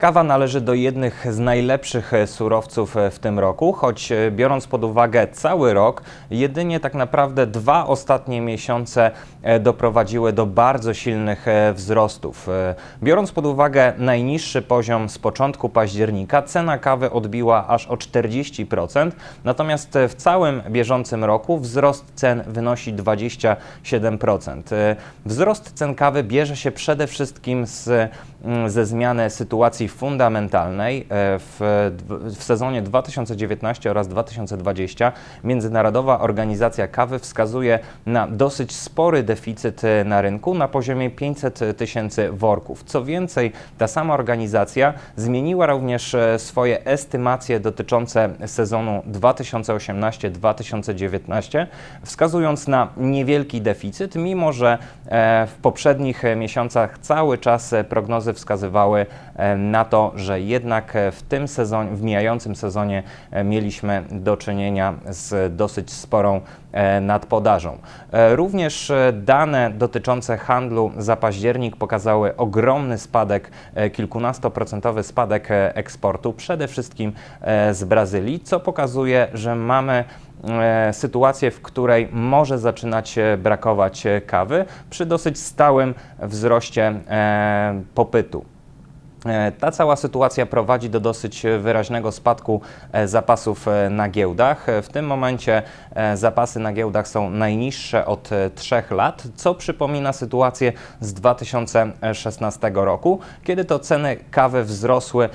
Kawa należy do jednych z najlepszych surowców w tym roku, choć e, biorąc pod uwagę cały rok, jedynie tak naprawdę dwa ostatnie miesiące e, doprowadziły do bardzo silnych e, wzrostów. Biorąc pod uwagę najniższy poziom z początku października, cena kawy odbiła aż o 40%, natomiast w całym bieżącym roku wzrost cen wynosi 27%. E, Wzrost cen kawy bierze się przede wszystkim z, mm, ze zmiany sytuacji fundamentalnej. E, W, w sezonie 2019 oraz 2020 Międzynarodowa Organizacja Kawy wskazuje na dosyć spory deficyt e, na rynku na poziomie 500 tysięcy worków. Co więcej, ta sama organizacja zmieniła również e, swoje estymacje dotyczące sezonu 2018-2019, wskazując na niewielki deficyt, mimo że w poprzednich miesiącach cały czas prognozy wskazywały e, na to, że jednak e, w tym sezonie, w mijającym sezonie e, mieliśmy do czynienia z dosyć sporą e, nadpodażą. Również dane dotyczące handlu za październik pokazały ogromny spadek, kilkunastoprocentowy spadek eksportu, przede wszystkim z Brazylii, co pokazuje, że mamy sytuację, w której może zaczynać brakować kawy przy dosyć stałym wzroście popytu. E, Ta cała sytuacja prowadzi do dosyć wyraźnego spadku e, zapasów e, na giełdach. W tym momencie zapasy na giełdach są najniższe od trzech lat, co przypomina sytuację z 2016 roku, kiedy to ceny kawy wzrosły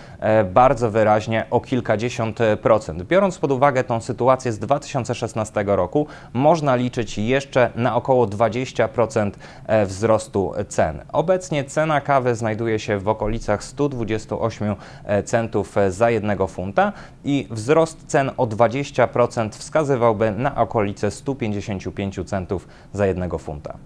bardzo wyraźnie o kilkadziesiąt procent. Biorąc pod uwagę tą sytuację z 2016 roku, można liczyć jeszcze na około 20% e, wzrostu cen. Obecnie cena kawy znajduje się w okolicach 128 centów e, za jednego funta i wzrost cen o 20% wskazywałby na okolice 155 centów za jednego funta.